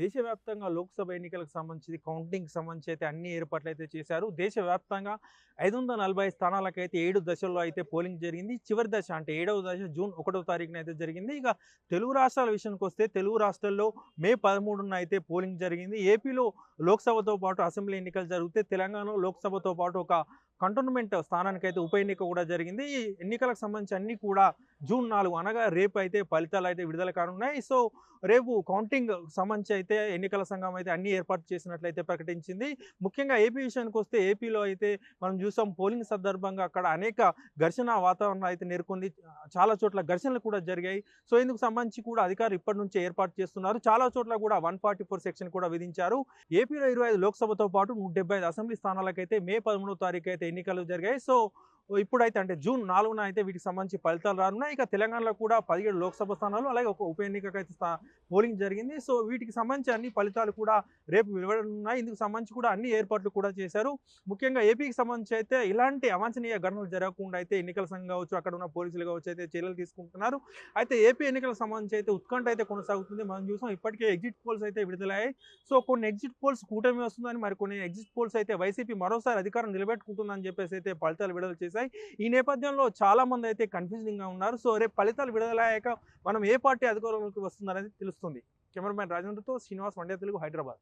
దేశవ్యాప్తంగా లోక్సభ ఎన్నికలకు సంబంధించి కౌంటింగ్ సంబంధించి అయితే అన్ని ఏర్పాట్లు అయితే చేశారు. దేశవ్యాప్తంగా ఐదు వందల నలభై స్థానాలకైతే ఏడు దశల్లో అయితే పోలింగ్ జరిగింది. చివరి దశ అంటే ఏడవ దశ జూన్ ఒకటో తారీఖున అయితే జరిగింది. ఇక తెలుగు రాష్ట్రాల విషయానికి వస్తే తెలుగు రాష్ట్రాల్లో మే పదమూడున అయితే పోలింగ్ జరిగింది. ఏపీలో లోక్సభతో పాటు అసెంబ్లీ ఎన్నికలు జరిగితే తెలంగాణలో లోక్సభతో పాటు ఒక కంటోన్మెంట్ స్థానానికి అయితే ఉప ఎన్నిక కూడా జరిగింది. ఈ ఎన్నికలకు సంబంధించి అన్ని కూడా జూన్ నాలుగు అనగా రేపు అయితే ఫలితాలు అయితే విడుదల కానున్నాయి. సో రేపు కౌంటింగ్ సంబంధించి అయితే ఎన్నికల సంఘం అయితే అన్ని ఏర్పాటు చేసినట్లయితే ప్రకటించింది. ముఖ్యంగా ఏపీ విషయానికి వస్తే ఏపీలో అయితే మనం చూసాం పోలింగ్ సందర్భంగా అక్కడ అనేక ఘర్షణ వాతావరణం అయితే నేర్కొంది చాలా చోట్ల ఘర్షణలు కూడా జరిగాయి. సో ఇందుకు సంబంధించి కూడా అధికారులు ఇప్పటి నుంచే ఏర్పాటు చేస్తున్నారు. చాలా చోట్ల కూడా వన్ ఫార్టీ ఫోర్ సెక్షన్ కూడా విధించారు. ఏపీ ఏపీలో ఇరవై ఐదు లోక్సభతో పాటు నూట డెబ్బై ఐదు అసెంబ్లీ స్థానాలకైతే మే పదమూడో తారీఖు అయితే ఎన్నికలు జరిగాయి. సో ఇప్పుడైతే అంటే జూన్ నాలుగున అయితే వీటికి సంబంధించి ఫలితాలు రానున్నాయి. ఇక తెలంగాణలో కూడా పదిహేడు లోక్సభ స్థానాలు అలాగే ఒక ఉప ఎన్నికకైతే స్థా- పోలింగ్ జరిగింది. సో వీటికి సంబంధించి అన్ని ఫలితాలు కూడా రేపు వెలువడనున్నాయి. ఇందుకు సంబంధించి కూడా అన్ని ఏర్పాట్లు కూడా చేశారు. ముఖ్యంగా ఏపీకి సంబంధించి అయితే ఇలాంటి అవాంఛనీయ ఘటనలు జరగకుండా అయితే ఎన్నికల సంఘం కావచ్చు అక్కడ ఉన్న పోలీసులు కావచ్చు అయితే చర్యలు తీసుకుంటున్నారు. అయితే ఏపీ ఎన్నికలకు సంబంధించి అయితే ఉత్కంఠ అయితే కొనసాగుతుంది. మనం చూసాం ఇప్పటికే ఎగ్జిట్ పోల్స్ అయితే విడుదలయ్యాయి. సో కొన్ని ఎగ్జిట్ పోల్స్ కూటమి వస్తుందని మరి కొన్ని ఎగ్జిట్ పోల్స్ అయితే వైసీపీ మరోసారి అధికారం నిలబెట్టుకుంటుందని చెప్పేసి అయితే ఫలితాలు విడుదల చేశాయి. ఈ నేపథ్యంలో చాలా మంది అయితే కన్ఫ్యూజింగ్గా ఉన్నారు. సో రేపు ఫలితాలు విడుదలయ్యాక మనం ఏ పార్టీ అధికారంలోకి వస్తుందనేది తెలుస్తుంది. కెమెరామ్యాన్ రాజేంద్రతో శ్రీనివాస్ వండే తెలుగు హైదరాబాద్.